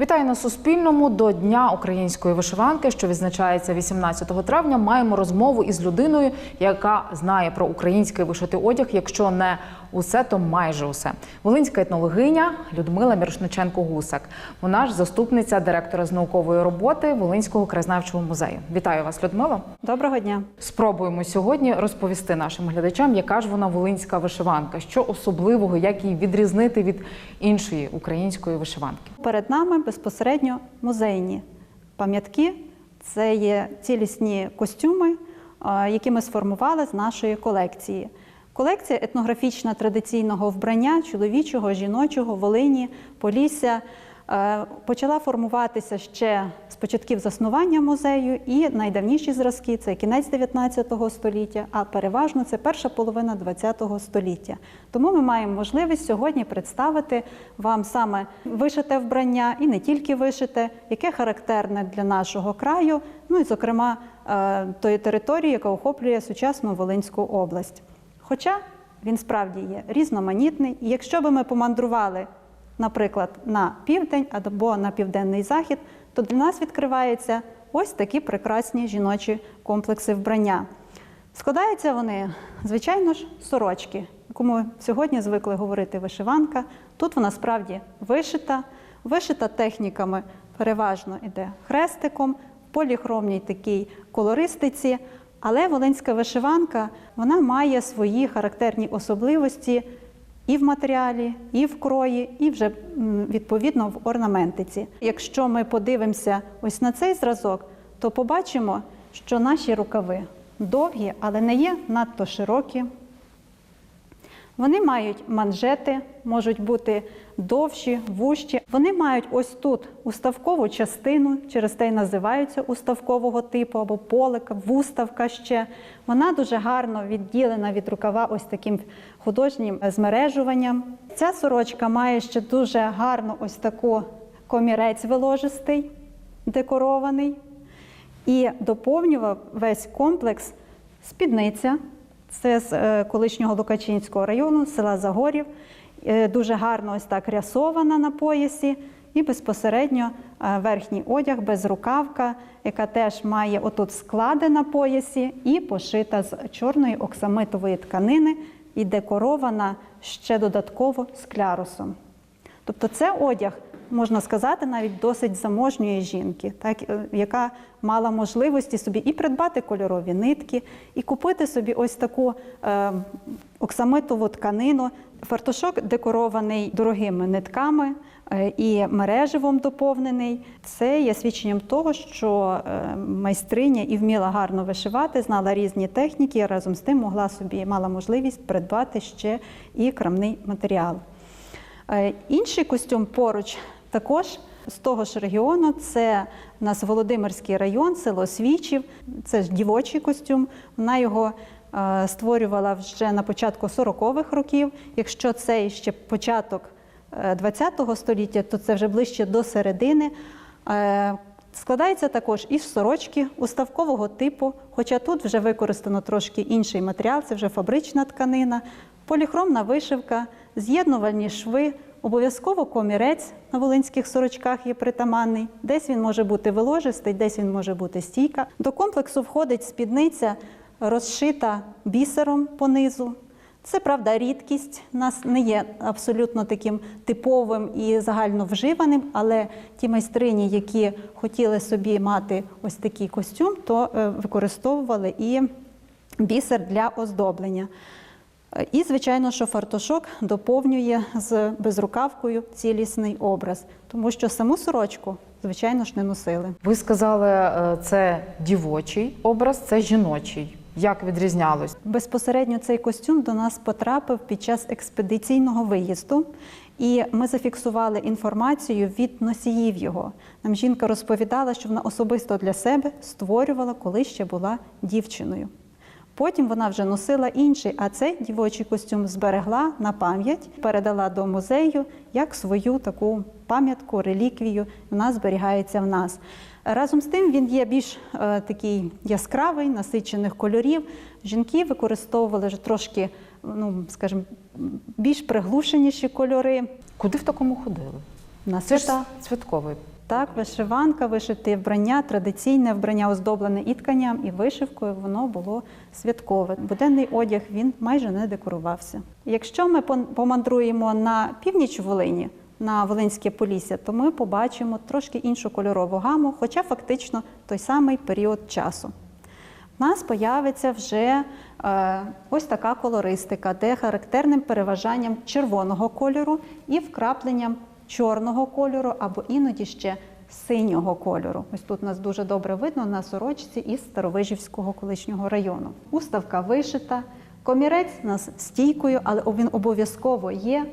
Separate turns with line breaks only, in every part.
Вітаю на Суспільному. До Дня української вишиванки, що відзначається 18 травня. Маємо розмову із людиною, яка знає про український вишитий одяг. Якщо не усе, то майже усе. Волинська етнологиня Людмила Мірошниченко-Гусак. Вона ж заступниця директора з наукової роботи Волинського краєзнавчого музею. Вітаю вас, Людмила.
Доброго дня.
Спробуємо сьогодні розповісти нашим глядачам, яка ж вона волинська вишиванка, що особливого, як її відрізнити від іншої української вишиванки.
Перед нами безпосередньо музейні пам'ятки. Це є цілісні костюми, які ми сформували з нашої колекції. Колекція етнографічна традиційного вбрання чоловічого, жіночого, Волині, Полісся е, почала формуватися ще з початків заснування музею, і найдавніші зразки це кінець 19 століття, а переважно це перша половина 20 століття. Тому ми маємо можливість сьогодні представити вам саме вишите вбрання і не тільки вишите, яке характерне для нашого краю, ну і, зокрема, е, тої території, яка охоплює сучасну Волинську область. Хоча він справді є різноманітний, і якщо би ми помандрували, наприклад, на південь або на південний захід, то для нас відкриваються ось такі прекрасні жіночі комплекси вбрання. Складаються вони, звичайно ж, сорочки, яку ми сьогодні звикли говорити вишиванка. Тут вона справді вишита, вишита техніками, переважно йде хрестиком, поліхромній такій колористиці. Але волинська вишиванка вона має свої характерні особливості і в матеріалі, і в крої, і вже відповідно в орнаментиці. Якщо ми подивимося ось на цей зразок, то побачимо, що наші рукави довгі, але не є надто широкі. Вони мають манжети, можуть бути довші, вужчі. Вони мають ось тут уставкову частину, через те й називаються уставкового типу або полика, вуставка ще. Вона дуже гарно відділена від рукава ось таким художнім змережуванням. Ця сорочка має ще дуже гарно ось таку комірець виложистий, декорований. І доповнював весь комплекс спідниця. Це з е, колишнього Лукачинського району, села Загорів. Е, Дуже гарно ось так рясована на поясі. І безпосередньо е, верхній одяг, безрукавка, яка теж має отут склади на поясі і пошита з чорної оксамитової тканини і декорована ще додатково склярусом. Тобто це одяг, можна сказати, навіть досить заможньої жінки, так, е, яка мала можливості собі і придбати кольорові нитки, і купити собі ось таку е, оксамитову тканину. Фартушок декорований дорогими нитками е, і мереживом доповнений. Це є свідченням того, що е, майстриня і вміла гарно вишивати, знала різні техніки, і разом з тим могла собі мала можливість придбати ще і крамний матеріал. Інший костюм поруч також з того ж регіону. Це у нас Володимирський район, село Свічів. Це ж дівочий костюм. Вона його е, створювала вже на початку 40-х років. Якщо це ще початок е, 20-го століття, то це вже ближче до середини. Е, Складається також із сорочки уставкового типу, хоча тут вже використано трошки інший матеріал, це вже фабрична тканина, поліхромна вишивка, з'єднувальні шви, обов'язково комірець на волинських сорочках є притаманний. Десь він може бути виложистий, десь він може бути стійка. До комплексу входить спідниця, розшита бісером понизу. Це правда рідкість. Нас не є абсолютно таким типовим і загально вживаним, але ті майстрині, які хотіли собі мати ось такий костюм, то е, використовували і бісер для оздоблення. І, звичайно, що фартушок доповнює з безрукавкою цілісний образ, тому що саму сорочку, звичайно ж, не носили.
Ви сказали, е, це дівочий образ, це жіночий. Як відрізнялось?
Безпосередньо цей костюм до нас потрапив під час експедиційного виїзду, і ми зафіксували інформацію від носіїв його. Нам жінка розповідала, що вона особисто для себе створювала, коли ще була дівчиною. Потім вона вже носила інший, а цей дівочий костюм зберегла на пам'ять, передала до музею як свою таку пам'ятку, реліквію. Вона зберігається в нас. Разом з тим він є більш е, такий яскравий, насичених кольорів. Жінки використовували вже трошки, ну скажімо, більш приглушеніші кольори.
Куди в такому ходили?
на
Це ж
свята. Так, вишиванка, вишите вбрання, традиційне вбрання, оздоблене і тканням, і вишивкою, воно було святкове. Буденний одяг він майже не декорувався. Якщо ми помандруємо на північ Волині, на Волинське Полісся, то ми побачимо трошки іншу кольорову гаму, хоча фактично той самий період часу. В нас появиться вже е, ось така колористика, де характерним переважанням червоного кольору і вкрапленням чорного кольору або іноді ще синього кольору. Ось тут нас дуже добре видно на сорочці із Старовижівського колишнього району. Уставка вишита, комірець у нас стійкою, але він обов'язково є.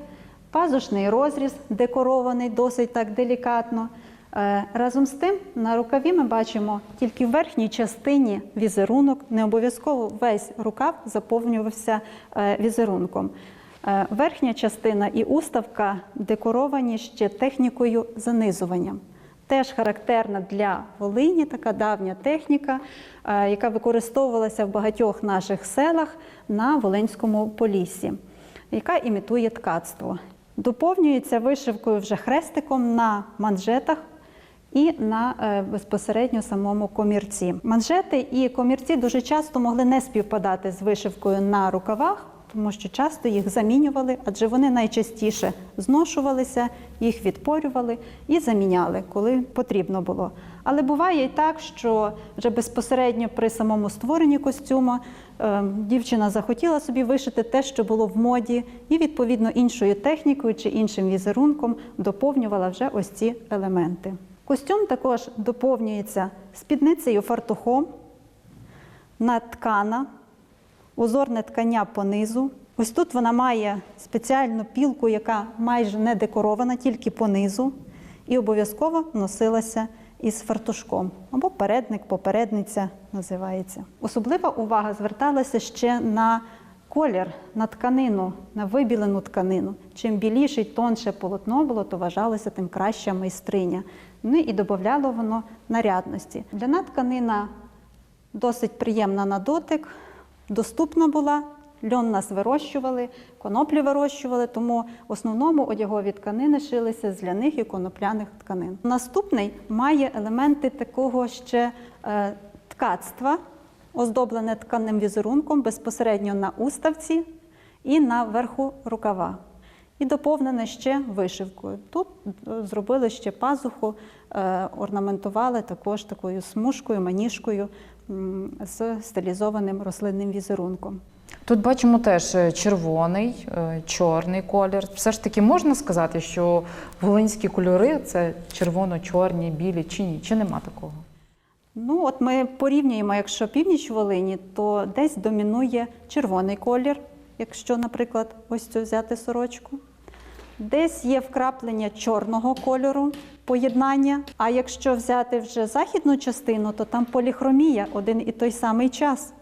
Пазушний розріз декорований досить так делікатно. Е, Разом з тим, на рукаві ми бачимо тільки в верхній частині візерунок, не обов'язково весь рукав заповнювався е, візерунком. Е, Верхня частина і уставка декоровані ще технікою занизування. Теж характерна для Волині така давня техніка, е, яка використовувалася в багатьох наших селах на Волинському поліссі, яка імітує ткацтво. Доповнюється вишивкою вже хрестиком на манжетах і на е, безпосередньо самому комірці. Манжети і комірці дуже часто могли не співпадати з вишивкою на рукавах, тому що часто їх замінювали, адже вони найчастіше зношувалися, їх відпорювали і заміняли, коли потрібно було. Але буває і так, що вже безпосередньо при самому створенні костюма е, дівчина захотіла собі вишити те, що було в моді, і відповідно іншою технікою чи іншим візерунком доповнювала вже ось ці елементи. Костюм також доповнюється спідницею фартухом, наткана, узорне ткання по низу. Ось тут вона має спеціальну пілку, яка майже не декорована, тільки по низу, і обов'язково носилася із фартушком або передник, попередниця називається. Особлива увага зверталася ще на колір, на тканину, на вибілену тканину. Чим біліше й тонше полотно було, то вважалося тим краща майстриня. Ну і додавало воно нарядності. Ляна тканина досить приємна на дотик, доступна була. Льон нас вирощували, коноплі вирощували, тому в основному одягові тканини шилися з ляних і конопляних тканин. Наступний має елементи такого ще е, ткацтва, оздоблене тканим візерунком безпосередньо на уставці і на верху рукава. І доповнене ще вишивкою. Тут е, зробили ще пазуху, е, орнаментували також такою смужкою, маніжкою з стилізованим рослинним візерунком.
Тут бачимо теж е, червоний, е, чорний колір. Все ж таки можна сказати, що волинські кольори це червоно-чорні, білі чи ні? Чи нема такого?
Ну, от ми порівнюємо, якщо північ Волині, то десь домінує червоний колір, якщо, наприклад, ось цю взяти сорочку. Десь є вкраплення чорного кольору, поєднання. А якщо взяти вже західну частину, то там поліхромія один і той самий час.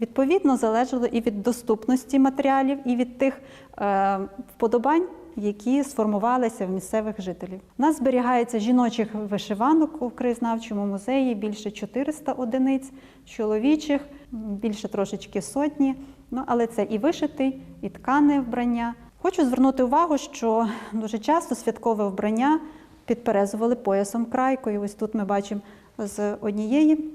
Відповідно, залежало і від доступності матеріалів, і від тих е, вподобань, які сформувалися в місцевих жителів. У нас зберігається жіночих вишиванок у краєзнавчому музеї більше 400 одиниць, чоловічих більше трошечки сотні. Ну, але це і вишитий, і ткане вбрання. Хочу звернути увагу, що дуже часто святкове вбрання підперезували поясом крайкою. Ось тут ми бачимо з однієї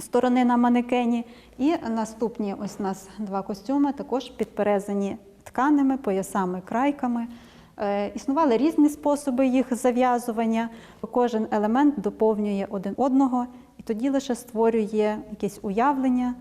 сторони на манекені. І наступні ось у нас два костюми, також підперезані тканими, поясами, крайками. Е, Існували різні способи їх зав'язування. Кожен елемент доповнює один одного, і тоді лише створює якесь уявлення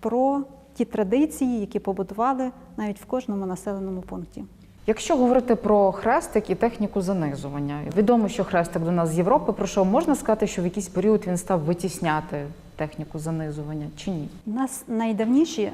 про ті традиції, які побудували навіть в кожному населеному пункті.
Якщо говорити про хрестик і техніку занизування, відомо, що хрестик до нас з Європи пройшов, можна сказати, що в якийсь період він став витісняти техніку занизування чи ні?
У нас найдавніші е,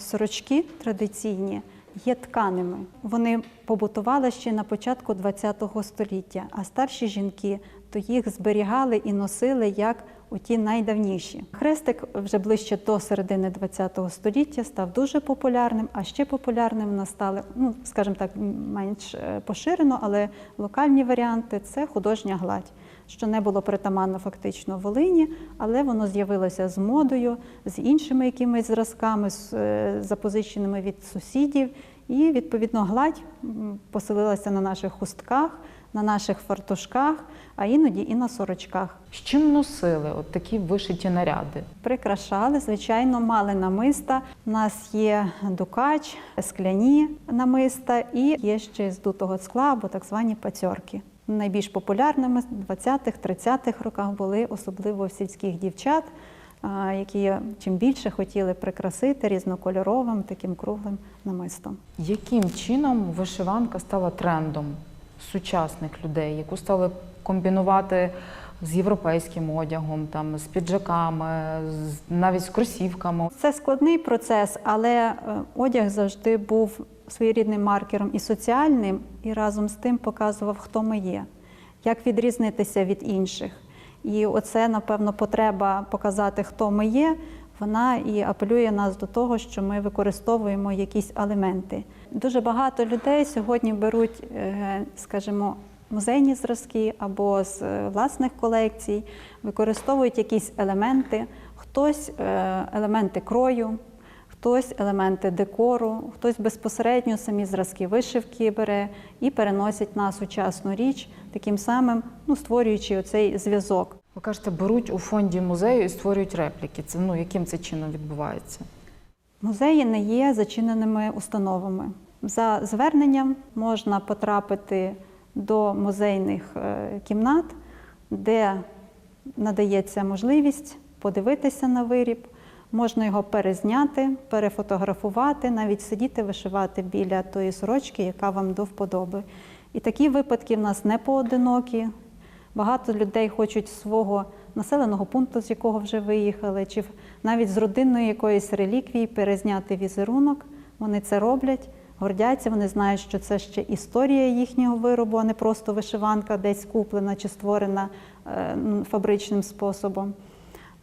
сорочки традиційні є тканими. Вони побутували ще на початку ХХ століття, а старші жінки то їх зберігали і носили як у ті найдавніші. Хрестик вже ближче до середини ХХ століття став дуже популярним, а ще популярним в нас стали, ну скажімо так, менш е, поширено, але локальні варіанти це художня гладь що не було притаманно фактично Волині, але воно з'явилося з модою, з іншими якимись зразками, з, е, запозиченими від сусідів. І відповідно гладь поселилася на наших хустках, на наших фартушках, а іноді і на сорочках.
З чим носили от такі вишиті наряди?
Прикрашали, звичайно, мали намиста. У нас є дукач, скляні намиста і є ще з дутого скла або так звані пацьорки. Найбільш популярними в 20-30-х роках були особливо в сільських дівчат, які чим більше хотіли прикрасити різнокольоровим таким круглим намистом.
Яким чином вишиванка стала трендом сучасних людей, яку стали комбінувати з європейським одягом, там з піджаками, з навіть з кросівками?
Це складний процес, але е, одяг завжди був своєрідним маркером і соціальним, і разом з тим показував, хто ми є, як відрізнитися від інших. І оце, напевно, потреба показати, хто ми є. Вона і апелює нас до того, що ми використовуємо якісь елементи. Дуже багато людей сьогодні беруть, е, скажімо, музейні зразки або з е, власних колекцій, використовують якісь елементи, хтось е, елементи крою, хтось елементи декору, хтось безпосередньо самі зразки вишивки бере і переносить на сучасну річ, таким самим ну, створюючи оцей зв'язок.
Ви кажете, беруть у фонді музею і створюють репліки. Це ну яким це чином відбувається?
Музеї не є зачиненими установами. За зверненням можна потрапити до музейних е, кімнат, де надається можливість подивитися на виріб, можна його перезняти, перефотографувати, навіть сидіти, вишивати біля тої сорочки, яка вам до вподоби. І такі випадки в нас не поодинокі. Багато людей хочуть свого населеного пункту, з якого вже виїхали, чи навіть з родинної якоїсь реліквії перезняти візерунок. Вони це роблять, гордяться, вони знають, що це ще історія їхнього виробу, а не просто вишиванка десь куплена чи створена е, фабричним способом.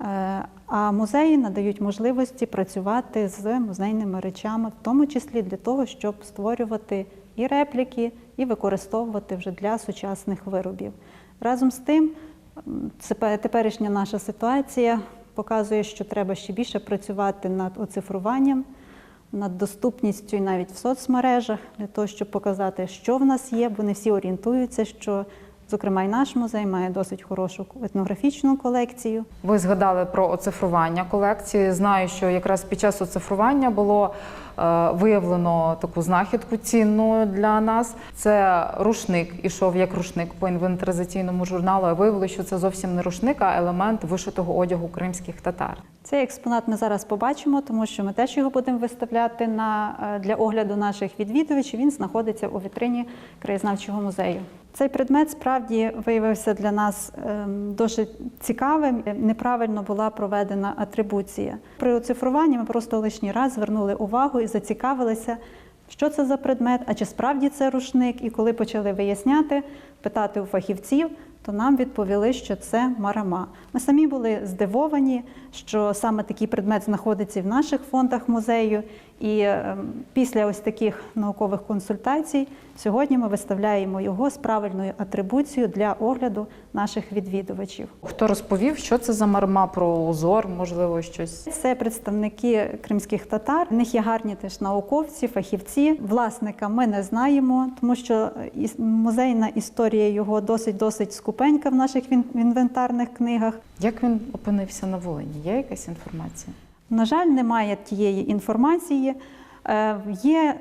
Е, А музеї надають можливості працювати з музейними речами, в тому числі для того, щоб створювати і репліки, і використовувати вже для сучасних виробів. Разом з тим, теперішня наша ситуація показує, що треба ще більше працювати над оцифруванням, над доступністю і навіть в соцмережах для того, щоб показати, що в нас є, бо не всі орієнтуються, що, зокрема, і наш музей має досить хорошу етнографічну колекцію.
Ви згадали про оцифрування колекції. Знаю, що якраз під час оцифрування було е, виявлено таку знахідку цінну для нас. Це рушник, ішов як рушник по інвентаризаційному журналу. а Виявилося, що це зовсім не рушник, а елемент вишитого одягу кримських татар.
Цей експонат ми зараз побачимо, тому що ми теж його будемо виставляти на, е, для огляду наших відвідувачів. Він знаходиться у вітрині краєзнавчого музею. Цей предмет справді виявився для нас ем, дуже цікавим. Неправильно була проведена атрибуція. При оцифруванні ми просто лишній раз звернули увагу і зацікавилися, що це за предмет, а чи справді це рушник. І коли почали виясняти, питати у фахівців, то нам відповіли, що це марама. Ми самі були здивовані, що саме такий предмет знаходиться в наших фондах музею. І ем, після ось таких наукових консультацій сьогодні ми виставляємо його з правильною атрибуцією для огляду наших відвідувачів.
Хто розповів, що це за марма про узор, можливо, щось.
Це представники кримських татар. В них є гарні теж науковці, фахівці. Власника ми не знаємо, тому що музейна історія його досить досить скупенька в наших інвентарних книгах.
Як він опинився на Волині? Є якась інформація?
На жаль, немає тієї інформації. Е, Є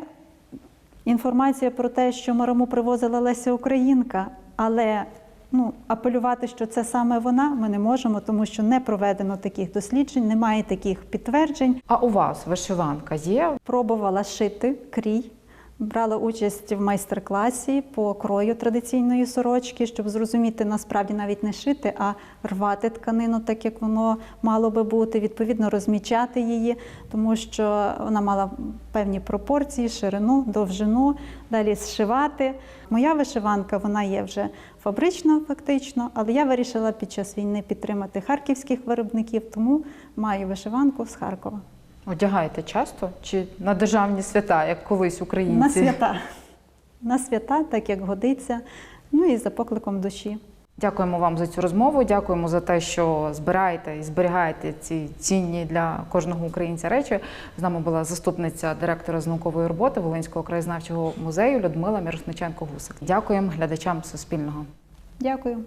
інформація про те, що Мараму привозила Леся Українка, але ну, апелювати, що це саме вона, ми не можемо, тому що не проведено таких досліджень, немає таких підтверджень.
А у вас вишиванка є?
Пробувала шити крій. Брала участь в майстер-класі по крою традиційної сорочки, щоб зрозуміти насправді навіть не шити, а рвати тканину, так як воно мало би бути, відповідно розмічати її, тому що вона мала певні пропорції, ширину, довжину, далі зшивати. Моя вишиванка вона є вже фабрична, фактично, але я вирішила під час війни підтримати харківських виробників, тому маю вишиванку з Харкова.
Одягаєте часто чи на державні свята, як колись українці?
На свята. На свята, так як годиться, ну і за покликом душі.
Дякуємо вам за цю розмову. Дякуємо за те, що збираєте і зберігаєте ці цінні для кожного українця речі. З нами була заступниця директора з наукової роботи Волинського краєзнавчого музею Людмила Міросниченко Гусик. Дякуємо глядачам Суспільного.
Дякую.